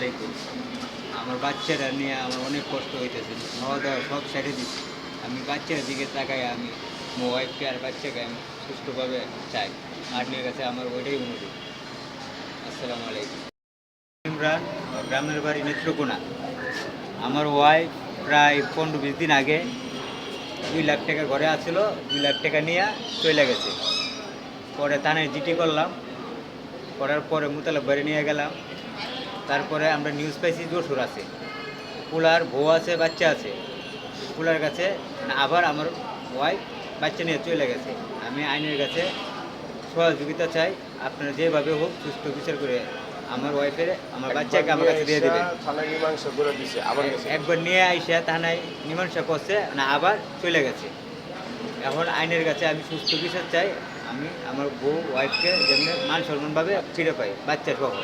আমার বাচ্চারা নিয়ে আমার অনেক কষ্ট হইতেছে। খাওয়া দাওয়া সব ছেড়ে দিচ্ছি আমি বাচ্চার দিকে তাকাই আমি আমার ওয়াইফকে আর বাচ্চাকে আমি সুস্থভাবে চাই। আপনার কাছে আমার ওইটাই অনুরোধ। আসসালামু আলাইকুম। ইমরান গ্রামের বাড়ি নেত্রকোনা। আমার ওয়াইফ প্রায় পনেরো বিশ দিন আগে দুই লাখ টাকা ঘরে আছিল, দুই লাখ টাকা নিয়ে চলে গেছে। পরে থানায় জিটি করলাম। করার পরে মুতালাব বাড়ি নিয়ে গেলাম। তারপরে আমরা নিউজ পাইছি যশোর আছে। কুলার বউ আছে বাচ্চা আছে। কুলার কাছে আবার আমার ওয়াইফ বাচ্চা নিয়ে চলে গেছে। আমি আইনের কাছে সহযোগিতা চাই। আপনারা যেভাবে হোক সুস্থ বিচার করে আমার ওয়াইফের আমার বাচ্চাকে আমার কাছে দিয়ে গেছে। একবার নিয়ে আইসা থানায় মীমাংসা করছে না আবার চলে গেছে। এখন আইনের কাছে আমি সুস্থ বিচার চাই। আমি আমার বউ ওয়াইফকে যেন মান সম্মানভাবে ফিরে পাই বাচ্চা সহ